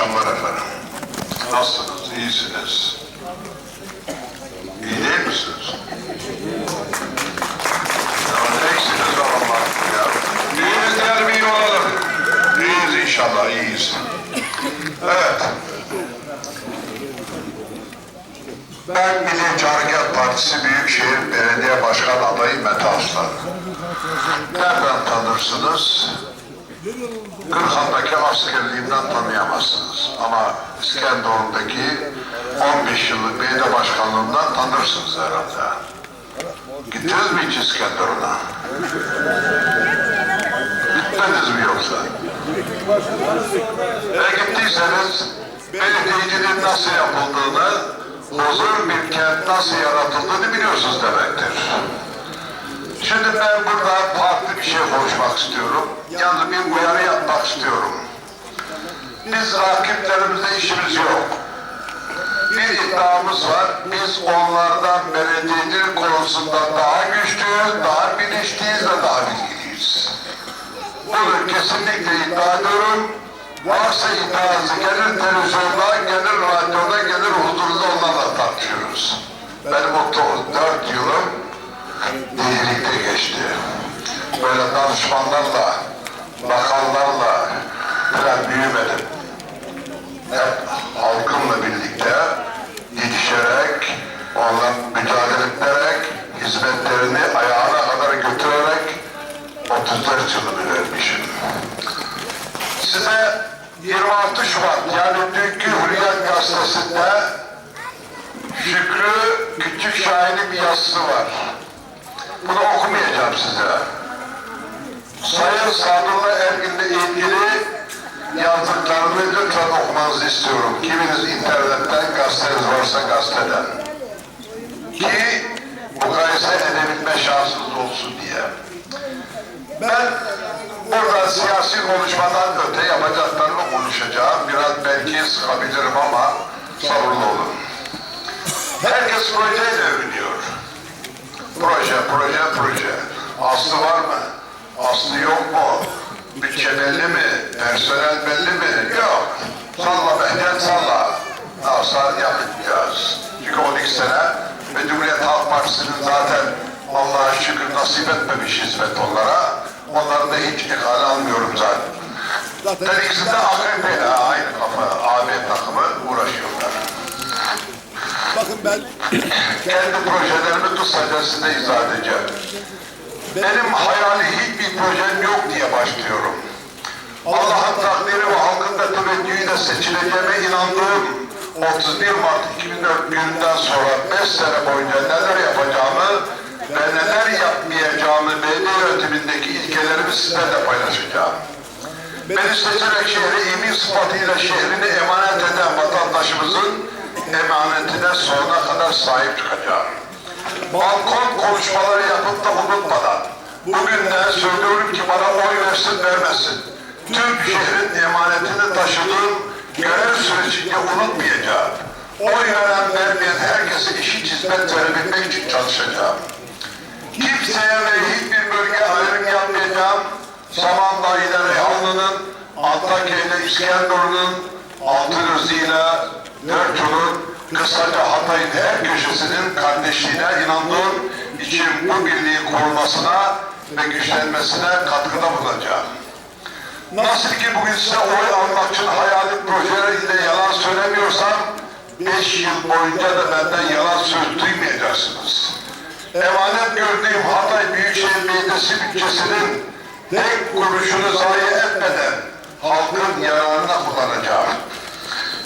akşamlar efendim. Nasılsınız? İyisiniz? İyi değil misiniz? Ya neysiniz Allah ya? İyiyiz diyelim iyi olalım. İyiyiz inşallah iyiyiz. Evet. Ben Milliyetçi Hareket Partisi Büyükşehir Belediye Başkan adayı Mete Aslan. Nereden tanırsınız? Kırkan'daki askerliğimden tanıyamazsınız. Ama İskenderun'daki 15 yıllık belediye başkanlığından tanırsınız herhalde. Gittiniz mi hiç İskenderun'a? Gitmediniz mi yoksa? Eğer gittiyseniz belediyeciliğin nasıl yapıldığını, huzur bir kent nasıl yaratıldığını biliyorsunuz demektir. Şimdi ben burada farklı bir şey konuşmak istiyorum. Yalnız bir uyarı yapmak istiyorum. Biz rakiplerimizle işimiz yok. Bir iddiamız var. Biz onlardan belediyecilik konusunda daha güçlüyüz, daha bilinçliyiz ve daha bilgiliyiz. Bunu kesinlikle iddia ediyorum. Varsa iddiası gelir televizyonda, gelir radyoda, gelir huzurda onlarla tartışıyoruz. Benim 34 yılım iyilikte geçti. Böyle danışmanlarla, bakanlarla falan büyümedim. Hep halkımla birlikte yetişerek, onunla mücadele ederek, hizmetlerini ayağına kadar götürerek 34 yılını vermişim. Size 26 Şubat yani dünkü Hürriyet Gazetesi'nde Şükrü Küçük Şahin'in bir yazısı var. Bunu okumayacağım size. Sayın Sadullah Ergin'le ilgili yazdıklarını lütfen okumanızı istiyorum. Kiminiz internetten, gazeteniz varsa gazeteden. Ki mukayese edebilme şansınız olsun diye. Ben burada siyasi konuşmadan öte yapacaklarımı konuşacağım. Biraz belki sıkabilirim ama sabırlı olun. Herkes projeyle övünüyor. Proje, proje, proje. Aslı var mı? Aslı yok mu? Bütçe belli mi? Personel belli mi? Yok. Salla benden salla. Nasıl yapacağız? Çünkü 12 sene ve Cumhuriyet Halk Partisi'nin zaten Allah'a şükür nasip etmemiş hizmet onlara. Onları da hiç ikale almıyorum zaten. Zaten ikisi de AKP'yle aynı kafa, AB takımı uğraşıyorlar. Bakın ben Kendi projelerimi kısaca size izah edeceğim. Benim hayali hiçbir projem yok diye başlıyorum. Allah'ın takdiri ve halkın da teveccühüyle seçileceğime inandığım 31 Mart 2004 gününden sonra 5 sene boyunca neler yapacağımı ve neler yapmayacağımı belediye yönetimindeki ilkelerimi sizlerle paylaşacağım. Beni seçerek şehri emin sıfatıyla şehrini emanet eden vatandaşımızın emanetine sonuna kadar sahip çıkacağım. Balkon konuşmaları yapıp da unutmadan bugünden söylüyorum ki bana oy versin vermesin. Tüm şehrin emanetini taşıdığım görev sürecince unutmayacağım. Oy veren vermeyen herkese eşit hizmet verebilmek için çalışacağım. Kimseye ve hiçbir bölge ayrım yapmayacağım. Samandağ ile Reyhanlı'nın, Antakya ile İskenderun'un, Altınözü ile Dörtçul'un, kısaca Hatay'ın her köşesinin kardeşliğine inandığım için bu birliğin korunmasına ve güçlenmesine katkıda bulunacağım. Nasıl ki bugün size oy almak için hayali projeleriyle yalan söylemiyorsam, beş yıl boyunca da benden yalan söz duymayacaksınız. Emanet gördüğüm Hatay Büyükşehir Belediyesi bütçesinin tek kuruşunu zayi etmeden halkın yararına kullanacağım.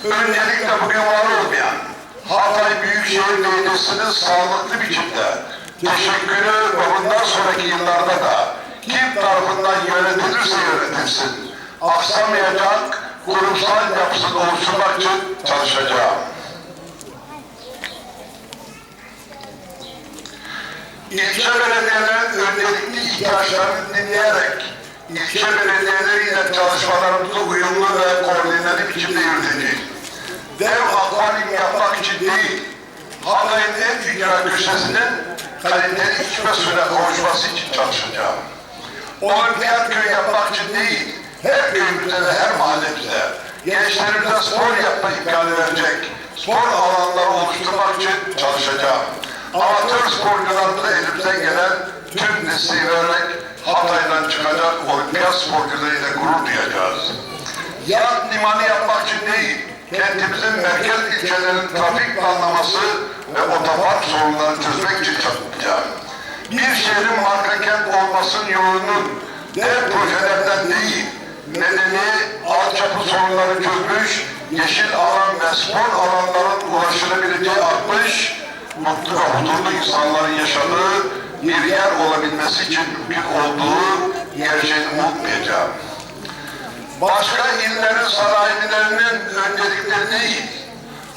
Öncelikle bugün var olmayan Hatay Büyükşehir Belediyesi'nin sağlıklı biçimde teşekkürü ve bundan sonraki yıllarda da kim tarafından yönetilirse yönetilsin aksamayacak kurumsal yapısını oluşturmak için çalışacağım. İlçe belediyelerin öncelikli ihtiyaçlarını dinleyerek ilçe belediyeleriyle çalışmalarımızı uyumlu ve koordineli biçimde yürüteceğiz. Dev akvaryum yapmak için değil, Hatay'ın en ücra köşesinin kaliteli içme suyuna kavuşması için çalışacağım. Olimpiyat köy yapmak için değil, her köyümüzde ve her mahallemizde gençlerimize spor yapma imkanı verecek spor alanları oluşturmak için çalışacağım. Amatör sporcularımıza elimizden gelen tüm desteği vererek Hatay'dan çıkacak olimpiyat sporcularıyla gurur duyacağız. Yat limanı yapmak için değil, kentimizin merkez ilçelerinin trafik planlaması ve otopark sorunlarını çözmek için çalışacağım. Bir şehrin marka kent olmasının yolunun dev projelerden değil, nedeni altyapı sorunları çözmüş, yeşil alan ve spor alanların ulaşılabileceği artmış, mutlu ve huzurlu insanların yaşadığı bir yer olabilmesi için mümkün olduğu gerçeğini unutmayacağım. Başka illerin sanayilerinin öncelikleri değil,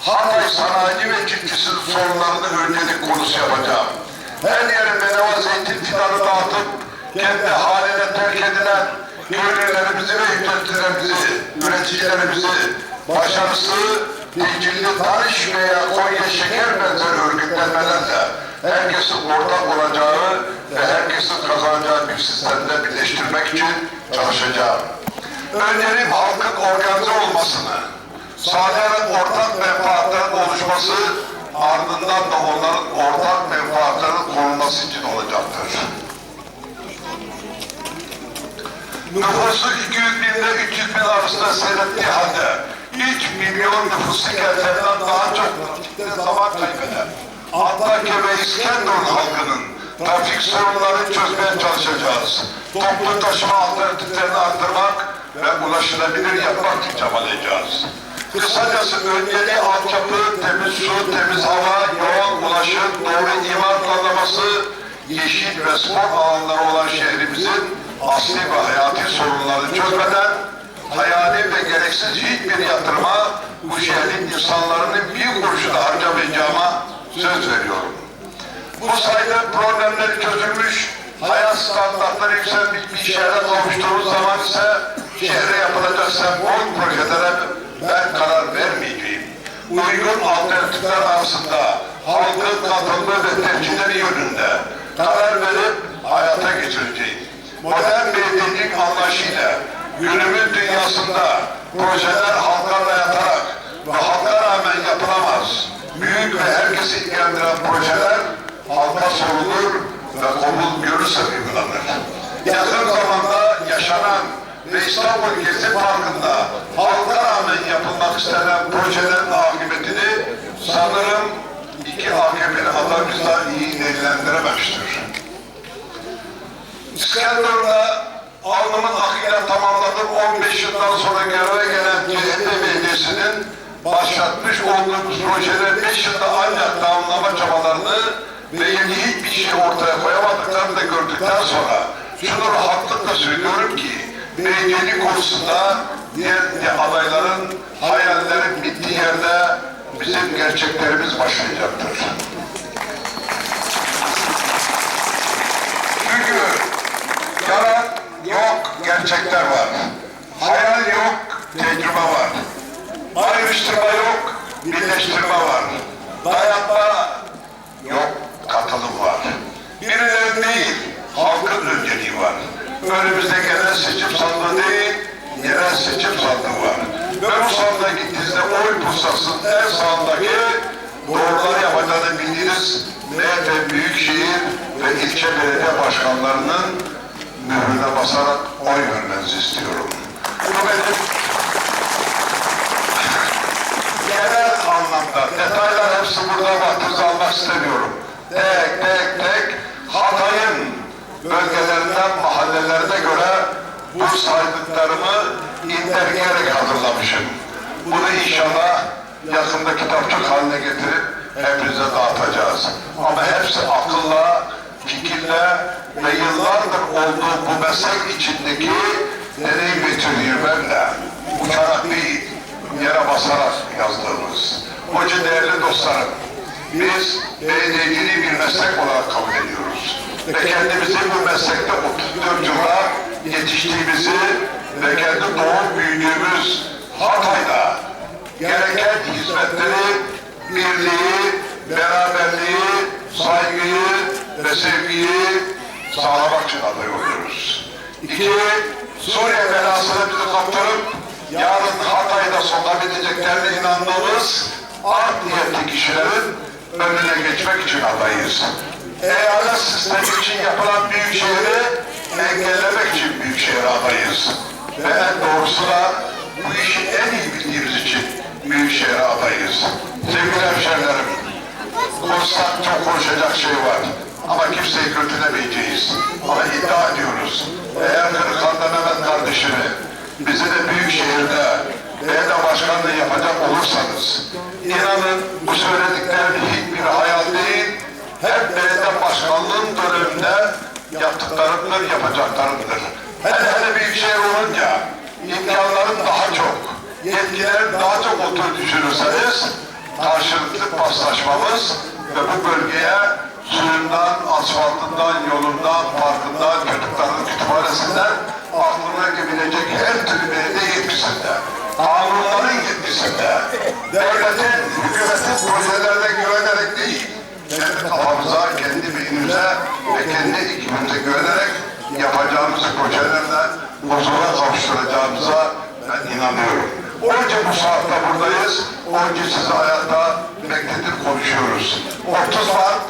Hatay sanayi ve çiftçisinin sorunlarını öncelik konusu yapacağım. Her yere bedava zeytin fidanı dağıtıp kendi haline terk edilen köylülerimizi ve üreticilerimizi, üreticilerimizi başarısı Dicilli Tarış veya Konya Şeker benzeri örgütlenmelerle herkesin ortak olacağı ve herkesin kazanacağı bir sistemde birleştirmek için çalışacağım. Önceliğim halkın organize olmasını, sağlayarak ortak menfaatlerin oluşması, ardından da onların ortak menfaatlerin korunması için olacaktır. Nüfusu 200 bin ile 300 bin arasında seyrettiği halde 3 milyon nüfusu kendinden daha çok trafikte zaman kaybeder. Antakya ve İskenderun halkının trafik sorunlarını çözmeye çalışacağız. Toplu taşıma alternatiflerini arttırmak ve ulaşılabilir yapmak çabalayacağız. Kısacası önceliği altyapı, temiz su, temiz hava, yoğun ulaşım, doğru imar planlaması, yeşil ve spor alanları olan şehrimizin asli ve hayati sorunlarını çözmeden hayali ve gereksiz hiçbir yatırıma bu şehrin insanların bir kuruşu da harcamayacağıma söz veriyorum. Bu sayıda problemleri çözülmüş, hayat standartları yükselmiş bir şehre kavuştuğumuz zaman ise şehre yapılacak sembol projelere ben karar vermeyeceğim. Uygun alternatifler arasında halkın katılımı ve tercihleri yönünde karar verip hayata geçireceğim. Modern belediyecilik anlayışıyla günümüz dünyasında projeler halka dayatarak ve halka rağmen yapılamaz. Büyük ve herkesi ilgilendiren projeler halka sorulur ve kabul görürse uygulanır. Yakın zamanda yaşanan ve İstanbul Gezi Parkı'nda halka rağmen yapılmak istenen projelerin akıbetini sanırım iki AKP'li adamız da iyi ilgilendirememiştir. İskenderun'da alnımın akıyla tamamladığım 15 yıldan sonra göreve gelen CHP Belediyesi'nin başlatmış olduğumuz projeleri 5 yılda ancak tamamlama çabalarını ve yeni hiçbir şey ortaya koyamadıklarını da gördükten sonra şunu rahatlıkla söylüyorum ki belediyelik konusunda diğer adayların hayallerin bittiği yerde bizim gerçeklerimiz başlayacaktır. Çünkü yalan yok, gerçekler var. Hayal yok, tecrübe var. Ayrıştırma yok, birleştirme var. Dayatma yok, katılım var. Birilerinin değil, halkın önceliği var. Önümüzde genel seçim sandığı değil, yerel seçim sandığı var. Ve bu sandığa gittiğinizde oy pusulasının en sağındaki doğruları yapacağını bildiğiniz MHP Büyükşehir ve ilçe belediye başkanlarının mührüne basarak oy vermenizi istiyorum. Bu genel anlamda detaylar hepsi burada vaktinizi almak istemiyorum. Tek tek tek Hatay'ın bölgelerinden mahallelerine göre bu saydıklarımı indirgeyerek hazırlamışım. Bunu inşallah yakında kitapçık haline getirip hepinize dağıtacağız. Ama hepsi akılla, fikirle ve yıllardır olduğu bu meslek içindeki deneyim ve tecrübelerle uçarak değil, yere basarak yazdığımız. Onun için değerli dostlarım, biz belediyeciliği bir meslek olarak kabul ediyoruz. Ve kendimizi bu meslekte 34 yılda yetiştiğimizi ve kendi doğup büyüdüğümüz Hatay'da gereken hizmetleri, birliği, beraberliği, saygıyı ve sevgiyi sağlamak için aday oluyoruz. İki, Suriye belasını bizi kaptırıp yarın Hatay'da inandığımız art niyetli kişilerin önüne geçmek için adayız. Eyalet sistemi için yapılan büyük şehri engellemek için büyük şehre adayız. Ve en doğrusu da bu işi en iyi bildiğimiz için büyük şehre adayız. Sevgili hemşehrilerim, konuşsak çok konuşacak şey var. Ama kimseyi kötülemeyeceğiz. Ama iddia ediyoruz. Eğer Kırıkhan'da Mehmet kardeşini bizi de büyük şehirde belediye başkanlığı yapacak olursanız inanın bu söylediklerim hiçbir hayal değil. Hep belediye başkanlığın döneminde yaptıklarımdır, yapacaklarımdır. Hele hele büyük şehir olunca imkanların daha çok, yetkilerin daha çok olduğunu düşünürseniz karşılıklı paslaşmamız ve bu bölgeye suyundan, asfaltından, yolundan, parkından, çocukların kütüphanesinden aklına gelebilecek her türlü belediye yetkisinde, kanunların yetkisinde, devletin, hükümetin projelerine güvenerek değil, kafamıza, kendi beynimize ve kendi ekibimize güvenerek yapacağımız projelerle huzura kavuşturacağımıza ben inanıyorum. Onun bu saatte buradayız. Onun için sizi hayatta bekletip konuşuyoruz. 30 Mart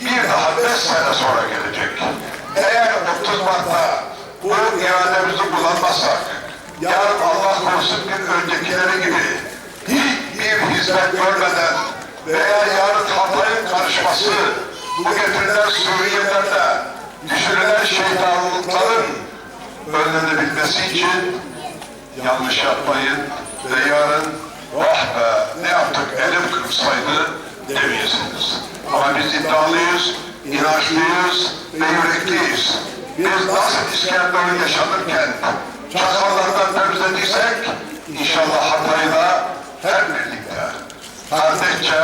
bir daha 5 sene sonra gelecek. Eğer 30 Mart'ta bu irademizi kullanmazsak, yarın Allah korusun bir öncekileri gibi hiçbir hizmet görmeden veya yarın Hatay'ın karışması, bu getirilen Suriyelilerle düşürülen şeytanlıkların önlenebilmesi için yanlış yapmayın ve yarın oh be ne yaptık elim kırpsaydı demeyesiniz. Ama biz iddialıyız, inançlıyız ve yürekliyiz. Biz nasıl İskenderun yaşanırken çakallardan temizlediysek inşallah Hatay'da hep birlikte, kardeşçe,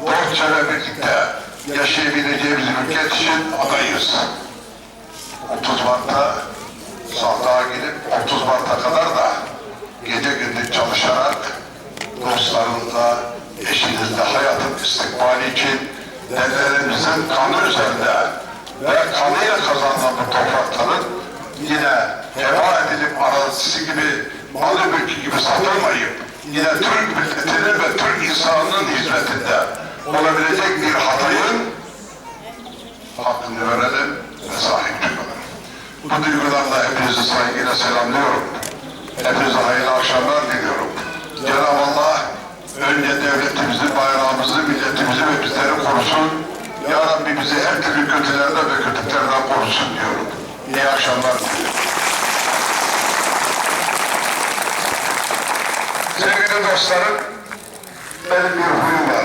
dostça ve birlikte yaşayabileceğimiz ülke için adayız. 30 Mart'ta sandığa gidip 30 Mart'a kadar da gece gündüz çalışarak dostlarınızla, eşinizle hayatın istikbali için dedelerimizin kanı üzerinde ve kanıyla kazanılan bu toprakların yine heba edilip arazisi gibi, mülkü gibi satılmayıp yine Türk milletinin ve Türk insanının hizmetinde olabilecek bir Hatay'ın hakkını verelim ve sahip çıkalım. Bu duygularla hepinizi saygıyla selamlıyorum. Hepinize hayırlı akşamlar diliyorum. Cenab-ı Allah önce devletimizi, bayrağımızı, milletimizi ve bizleri korusun. Ya Rabbi bizi her türlü kötülerden ve kötülüklerden korusun diyorum. İyi akşamlar diliyorum. Sevgili dostlarım, benim bir huyum